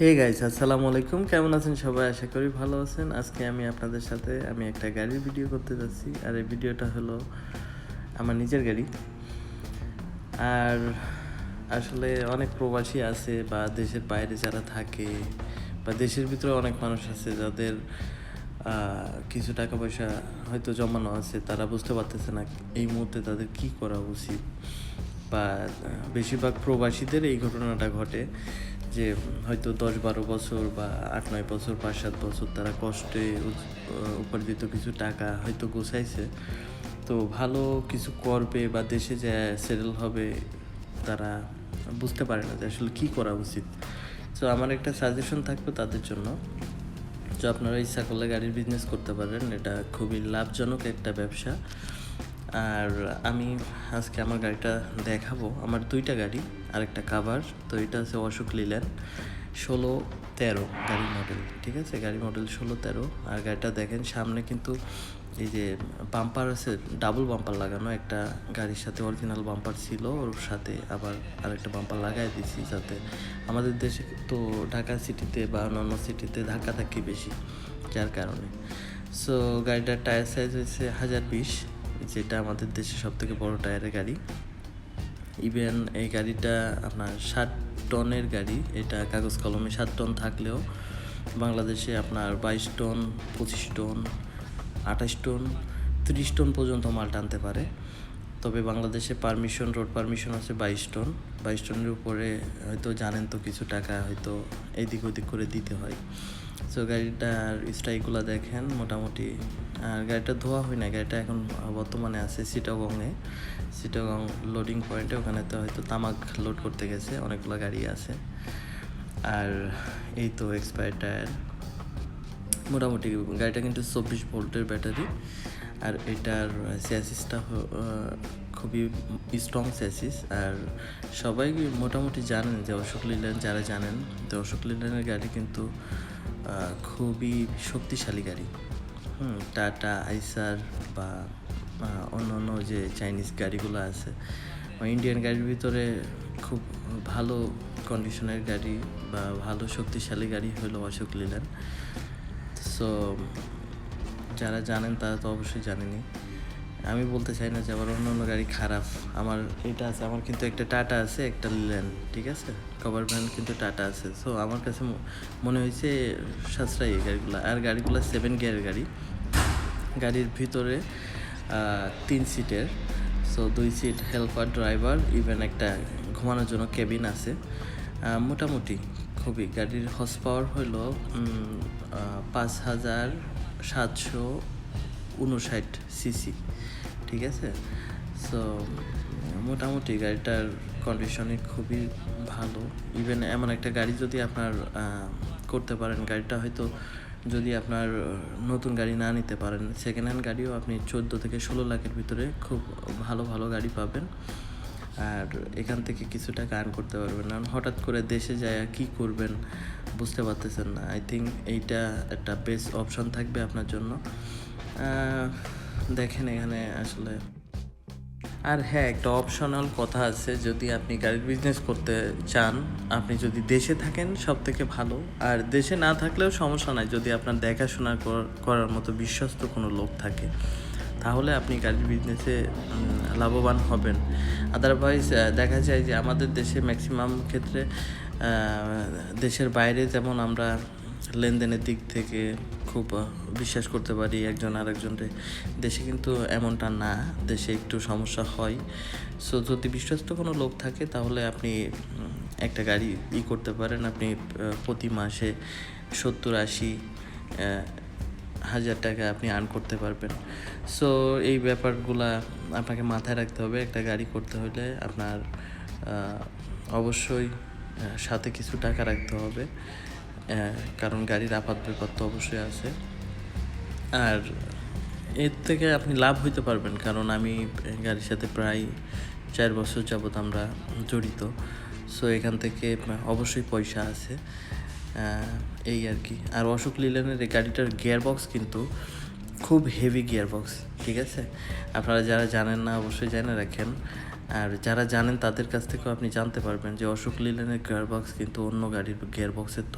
Hey guys আসসালামু আলাইকুম। কেমন আছেন সবাই? আশা করি ভালো আছেন। আজকে আমি আপনাদের সাথে আমি একটা গাড়ির ভিডিও করতে যাচ্ছি। আর এই ভিডিওটা হলো আমার নিজের গাড়ি। আর আসলে অনেক প্রবাসী আছে বা দেশের বাইরে যারা থাকে বা দেশের ভিতরে অনেক মানুষ আছে যাদের কিছু টাকা পয়সা হয়তো জমানো আছে, তারা বুঝতে পারতেছে না এই মুহূর্তে তাদের কি করা উচিত। বা বেশিরভাগ প্রবাসীদের এই ঘটনাটা ঘটে। যে হয়তো দশ বারো বছর বা আট, নয় বছর, পাঁচ, সাত বছর তারা কষ্টে উপার্জিত কিছু টাকা হয়তো গোছাইছে। তো ভালো কিছু করবে বা দেশে যে সেটেল হবে তারা বুঝতে পারে না যে আসলে কী করা উচিত। তো আমার একটা সাজেশন থাকবে তাদের জন্য তো আপনারা ইচ্ছা করলে গাড়ির বিজনেস করতে পারেন। এটা খুবই লাভজনক একটা ব্যবসা। আর আমি আজকে আমার গাড়িটা দেখাবো। আমার দুইটা গাড়ি আর একটা কাভার তো এটা হচ্ছে অশোক লিল্যান্ড ষোলো তেরো গাড়ি মডেল ঠিক আছে? গাড়ি মডেল ষোলো তেরো। আর গাড়িটা দেখেন, সামনে কিন্তু এই যে বাম্পার আছে ডাবল বাম্পার লাগানো। একটা গাড়ির সাথে অরিজিনাল বাম্পার ছিল, ওর সাথে আবার আরেকটা বাম্পার লাগাই দিছি যাতে আমাদের দেশে তো ঢাকা সিটিতে বা অন্যান্য সিটিতে ধাক্কা ধাক্কি বেশি, যার কারণে। সো গাড়িটার টায়ার সাইজ হয়েছে হাজার বিশ। যেটা আমাদের দেশে সব থেকে বড় টায়ারের গাড়ি। ইভেন এই গাড়িটা আপনার ষাট টনের গাড়ি, এটা কাগজ কলমে সাত টন থাকলেও বাংলাদেশে আপনার বাইশ টন, পঁচিশ টন, আঠাশ টন, তিরিশ টন পর্যন্ত মাল টানতে পারে। তবে বাংলাদেশে পারমিশন রোড পারমিশন আছে বাইশ টন। বাইশ টনের উপরে হয়তো জানেন তো কিছু টাকা হয়তো এদিক ওদিক করে দিতে হয়। সো গাড়িটার স্ট্রাইকগুলো দেখেন মোটামুটি। আর গাড়িটা ধোয়া হয় না, গাড়িটা এখন বর্তমানে আছে সিটাগংয়ে সিটাগং লোডিং পয়েন্টে ওখানে তো হয়তো তামাক লোড করতে গেছে, অনেকগুলো গাড়ি আছে। আর এই তো এক্সপায়ার টায়ার মোটামুটি গাড়িটা কিন্তু চব্বিশ ভোল্টের ব্যাটারি। আর এটার স্যাসিসটা খুবই স্ট্রং স্যাসিস আর সবাই মোটামুটি জানেন যে অশোক লিল্যান্ড যারা জানেন, তো অশোক লিল্যান্ডের গাড়ি কিন্তু খুবই শক্তিশালী গাড়ি। হুম, টাটা, আইসার বা অন্য অন্য যে চাইনিজ গাড়িগুলো আছে ইন্ডিয়ান গাড়ির ভিতরে খুব ভালো কন্ডিশনের গাড়ি বা ভালো শক্তিশালী গাড়ি হলো অশোক লিল্যান্ড সো যারা জানেন তারা তো অবশ্যই জানেনি আমি বলতে চাই না যে আমার অন্য অন্য গাড়ি খারাপ। আমার এটা আছে, আমার কিন্তু একটা টাটা আছে, একটা লিল্যান্ড ঠিক আছে? কভার ভ্যান কিন্তু টাটা আছে। সো আমার কাছে মনে হয়েছে সাশ্রয়ী গাড়িগুলো। আর গাড়িগুলো সেভেন গিয়ারের গাড়ি। গাড়ির ভিতরে তিন সিটের সো দুই সিট হেল্পার ড্রাইভার ইভেন একটা ঘুমানোর জন্য কেবিন আছে। মোটামুটি খুবই। গাড়ির হর্স পাওয়ার হলো পাঁচ হাজার সাতশো উনষাট সিসি ঠিক আছে? সো মোটামুটি গাড়িটার কন্ডিশনে খুবই ভালো। ইভেন এমন একটা গাড়ি যদি আপনার করতে পারেন, গাড়িটা হয়তো যদি আপনার নতুন গাড়ি না নিতে পারেন সেকেন্ড হ্যান্ড গাড়িও আপনি চোদ্দ থেকে ষোলো লাখের ভিতরে খুব ভালো ভালো গাড়ি পাবেন। আর এখান থেকে কিছু টাকা আর্ন করতে পারবেন কারণ হঠাৎ করে দেশে যায় কি করবেন বুঝতে পারতেছেন না। আই থিঙ্ক এইটা একটা বেস্ট অপশন থাকবে আপনার জন্য। দেখেন এখানে আসলে। আর হ্যাঁ একটা অপশনাল কথা আছে, যদি আপনি গাড়ির বিজনেস করতে চান, আপনি যদি দেশে থাকেন সব থেকে ভালো। আর দেশে না থাকলেও সমস্যা নাই, যদি আপনার দেখাশোনা কর- করার মতো বিশ্বস্ত কোনো লোক থাকে। তাহলে আপনি গাড়ির বিজনেসে লাভবান হবেন। আদারওয়াইজ দেখা যায় যে আমাদের দেশে ম্যাক্সিমাম ক্ষেত্রে দেশের বাইরে যেমন আমরা লেনদেনের দিক থেকে খুব বিশ্বাস করতে পারি একজন আরেকজনকে দেশে কিন্তু এমনটা না, দেশে একটু সমস্যা হয়। সো যদি বিশ্বস্ত কোনো লোক থাকে, তাহলে আপনি একটা গাড়ি ই করতে পারেন। আপনি প্রতি মাসে সত্তর আশি হাজার টাকা আপনি আর্ন করতে পারবেন। সো এই ব্যাপারগুলা আপনাকে মাথায় রাখতে হবে। একটা গাড়ি করতে হলে আপনার অবশ্যই সাথে কিছু টাকা রাখতে হবে। কারণ গাড়ির আপাত বিপদ তো অবশ্যই আছে। আর এর থেকে আপনি লাভ হইতে পারবেন, কারণ আমি গাড়ির সাথে প্রায় চার বছর যাবত আমরা জড়িত। সো এখান থেকে অবশ্যই পয়সা আছে। এই আর কি। আর অশোক লিল্যান্ডের এই গাড়িটার গিয়ার বক্স কিন্তু খুব হেভি গিয়ার বক্স ঠিক আছে? আপনারা যারা জানেন না, অবশ্যই জেনে রাখেন। আর যারা জানেন, তাদের কাছ থেকেও আপনি জানতে পারবেন যে অশোক লিল্যান্ডের গিয়ার বক্স কিন্তু অন্য গাড়ির গিয়ার বক্সের তুলনায়